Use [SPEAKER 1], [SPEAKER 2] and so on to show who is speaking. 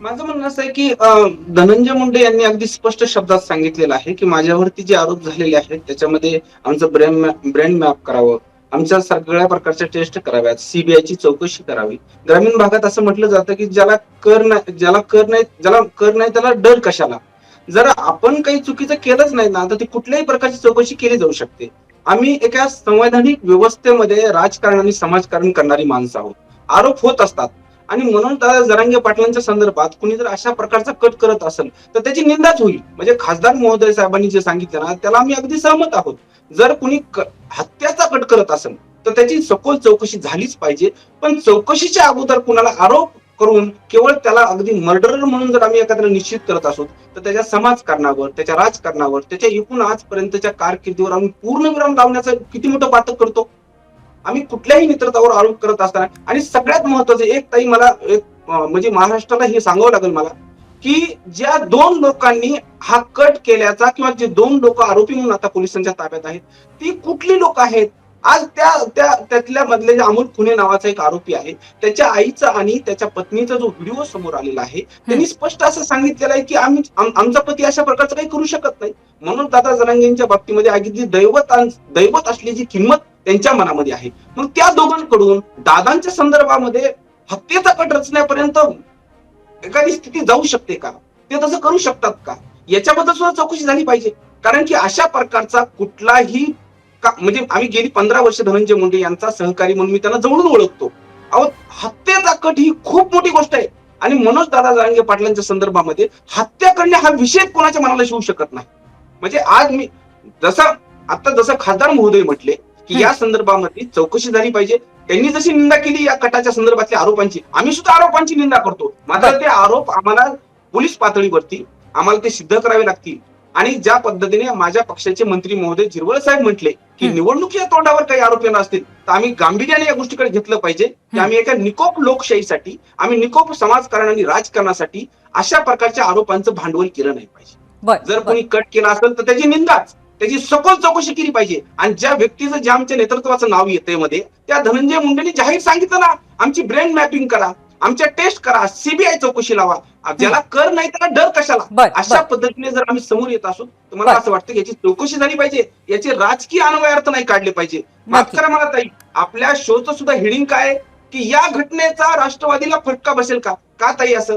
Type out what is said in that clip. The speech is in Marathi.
[SPEAKER 1] माझं म्हणणं असं आहे की धनंजय मुंडे यांनी अगदी स्पष्ट शब्दात सांगितलेलं आहे की माझ्यावरती जे आरोप झालेले आहेत त्याच्यामध्ये आमचं ब्रेन ब्रँड मॅप करावं आमच्या सगळ्या प्रकारच्या टेस्ट कराव्यात सीबीआयची चौकशी करावी. ग्रामीण भागात असं म्हटलं जातं की ज्याला कर नाही ज्याला कर नाही ज्याला कर नाही त्याला डर कशाला? जर आपण काही चुकीचं केलंच नाही ना तर ती कुठल्याही प्रकारची चौकशी केली जाऊ शकते. आम्ही एका संवैधानिक व्यवस्थेमध्ये राजकारण आणि समाजकारण करणारी माणसं आहोत. आरोप होत असतात. आणि म्हणून दादा जरांगे पाटलांच्या संदर्भात कुणी जर अशा प्रकारचा कट करत असेल तर त्याची निंदाच होईल. म्हणजे खासदार महोदय साहेबांनी जे सांगितलं ना त्याला आम्ही अगदी सहमत आहोत. जर कुणी हत्याचा कट करत असेल तर त्याची सखोल चौकशी झालीच पाहिजे. पण चौकशीच्या अगोदर कुणाला आरोप करून केवळ त्याला अगदी मर्डरर म्हणून जर आम्ही एखाद्याला निश्चित करत असो तर त्याच्या समाजकारणावर त्याच्या राजकारणावर त्याच्या एकूण आजपर्यंतच्या कारकिर्दीवर आम्ही पूर्णविराम लावण्याचं किती मोठं पातक करतो? आम्ही कुठल्याही मित्रतावर आरोप करत असताना आणि सगळ्यात महत्वाचं एक ताई मला एक म्हणजे महाराष्ट्राला हे सांगावं लागेल मला की ज्या दोन लोकांनी हा कट केल्याचा किंवा जे दोन लोक आरोपी म्हणून आता पोलिसांच्या ताब्यात आहेत ती कुठली लोक आहेत? आज त्या त्या त्यातल्या मधले जे अमोल खुने नावाचा एक आरोपी आहे त्याच्या आईचा आणि त्याच्या पत्नीचा जो व्हिडिओ समोर आलेला आहे त्यांनी स्पष्ट असं सांगितलेलं आहे की आम्ही आम- आमचा पती अशा प्रकारचं काही करू शकत नाही. म्हणून दादा जरांगेंच्या बाबतीमध्ये अगदी दैवत दैवत असल्याची किंमत त्यांच्या मनामध्ये आहे. मग त्या दोघांकडून दादांच्या संदर्भामध्ये हत्येचा कट रचण्यापर्यंत एखादी स्थिती जाऊ शकते का? ते तसं करू शकतात का? याच्याबद्दल सुद्धा चौकशी झाली पाहिजे. कारण की अशा प्रकारचा कुठलाही का म्हणजे आम्ही गेली पंधरा वर्ष धनंजय मुंडे यांचा सहकारी म्हणून मी त्यांना जवळून ओळखतो. अहो हत्येचा कट ही खूप मोठी गोष्ट आहे. आणि मनोज दादा जारंगे पाटलांच्या संदर्भामध्ये हत्या करणे हा विषय कोणाच्या मनाला शिवू शकत नाही. म्हणजे आज मी जसं आता जसं खासदार महोदय म्हटले की या संदर्भामध्ये चौकशी झाली पाहिजे. त्यांनी जशी निंदा केली या कटाच्या संदर्भातल्या आरोपांची आम्ही सुद्धा आरोपांची निंदा करतो. मात्र ते आरोप आम्हाला पोलीस पातळीवरती आम्हाला ते सिद्ध करावे लागतील. आणि ज्या पद्धतीने माझ्या पक्षाचे मंत्री महोदय जिरवळ साहेब म्हटले की. निवडणुकीच्या तोंडावर काही आरोप येणार असतील तर आम्ही गांभीर्याने या गोष्टीकडे घेतलं पाहिजे की. आम्ही एका निकोप लोकशाहीसाठी आम्ही निकोप समाजकारण आणि राजकारणासाठी अशा प्रकारच्या आरोपांचं भांडवल केलं नाही पाहिजे जर. कोणी कट केला असेल तर त्याची निंदाच त्याची सखोल चौकशी केली पाहिजे आणि ज्या व्यक्तीचं ज्या आमच्या नेतृत्वाचं नाव येते मध्ये त्या धनंजय मुंडेंनी जाहीर सांगितलं ना आमची ब्रेन मॅपिंग करा आमच्या टेस्ट करा सीबीआय चौकशी लावा. ज्याला कर नाही त्याला डर कशाला? अशा पद्धतीने जर आम्ही समोर येत असू तर मला. असं वाटतं याची चौकशी झाली पाहिजे? याचे राजकीय अन्वय अर्थ नाही काढले पाहिजे. माफ. करा मला ताई. आपल्या शोचं सुद्धा हेडिंग काय? की या घटनेचा राष्ट्रवादीला फटका बसेल का? का ताई असं?